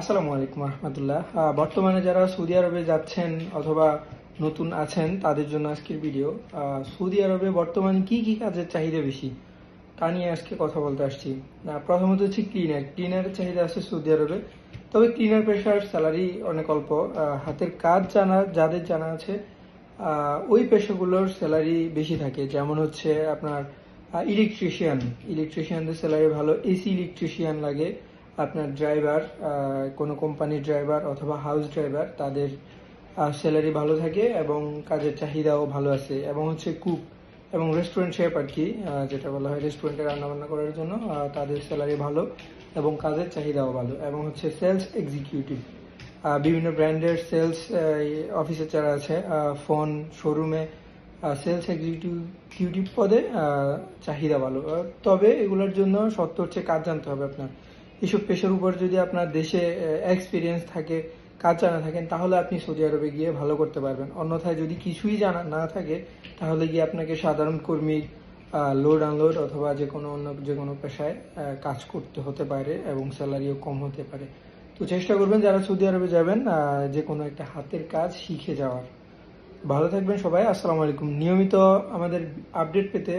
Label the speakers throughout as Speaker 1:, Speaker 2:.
Speaker 1: আসসালামু আলাইকুম রহমতুল্লাহ। বর্তমানে যারা সৌদি আরবে যাচ্ছেন অথবা নতুন আছেন, তাদের জন্য আজকের ভিডিও সৌদি আরবে বর্তমানে কি কি কাজের চাহিদা বেশি? তা নিয়ে আজকে কথা বলতে আসছি। প্রথমত হচ্ছে ক্লিনার ক্লিনারের চাহিদা আছে সৌদি আরবে। তবে ক্লিনার পেশার স্যালারি অনেক অল্প। হাতের কাজ জানা, যাদের জানা আছে ওই পেশাগুলোর স্যালারি বেশি থাকে। যেমন হচ্ছে আপনার ইলেকট্রিশিয়ান ইলেকট্রিশিয়ানদের স্যালারি ভালো। এসি ইলেকট্রিশিয়ান লাগে। আপনার ড্রাইভার কোনো কোম্পানির ড্রাইভার অথবা হাউস ড্রাইভার তাদের স্যালারি ভালো থাকে এবং কাজের চাহিদাও ভালো আছে এবং হচ্ছে কুক এবং রেস্টুরেন্ট শেফ আর কি যেটা বলা হয় রেস্টুরেন্টে রান্নাবান্না করার জন্য তাদের স্যালারি ভালো এবং কাজের চাহিদাও ভালো এবং হচ্ছে সেলস এক্সিকিউটিভ বিভিন্ন ব্র্যান্ডের সেলস অফিসে যারা আছে ফোন শোরুমে সেলস এক্সিকিউটিভ পদে চাহিদা ভালো। তবে এগুলোর জন্য সত্য হচ্ছে কাজ জানতে হবে আপনার। এসব পেশার উপর যদি আপনার দেশে এক্সপিরিয়েন্স থাকে, কাজ জানা থাকেন তাহলে আপনি সৌদি আরবে গিয়ে ভালো করতে পারবেন। অন্যথায় যদি কিছুই জানা না থাকে, তাহলে গিয়ে আপনাকে সাধারণ কর্মীর লোড আনলোড অথবা যে কোনো অন্য, যে কোনো পেশায় কাজ করতে হতে পারে এবং স্যালারিও কম হতে পারে। তো চেষ্টা করবেন যারা সৌদি আরবে যাবেন যে কোনো একটা হাতের কাজ শিখে যাওয়ার। ভালো থাকবেন সবাই, আসসালামু আলাইকুম। নিয়মিত আমাদের আপডেট পেতে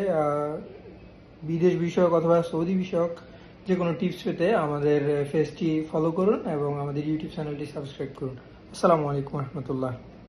Speaker 1: বিদেশ বিষয়ক অথবা সৌদি বিষয়ক যে কোনো টিপস পেতে আমাদের ফেসটি ফলো করুন এবং আমাদের ইউটিউব চ্যানেলটি সাবস্ক্রাইব করুন। আসসালামু আলাইকুম রহমতুল্লাহ।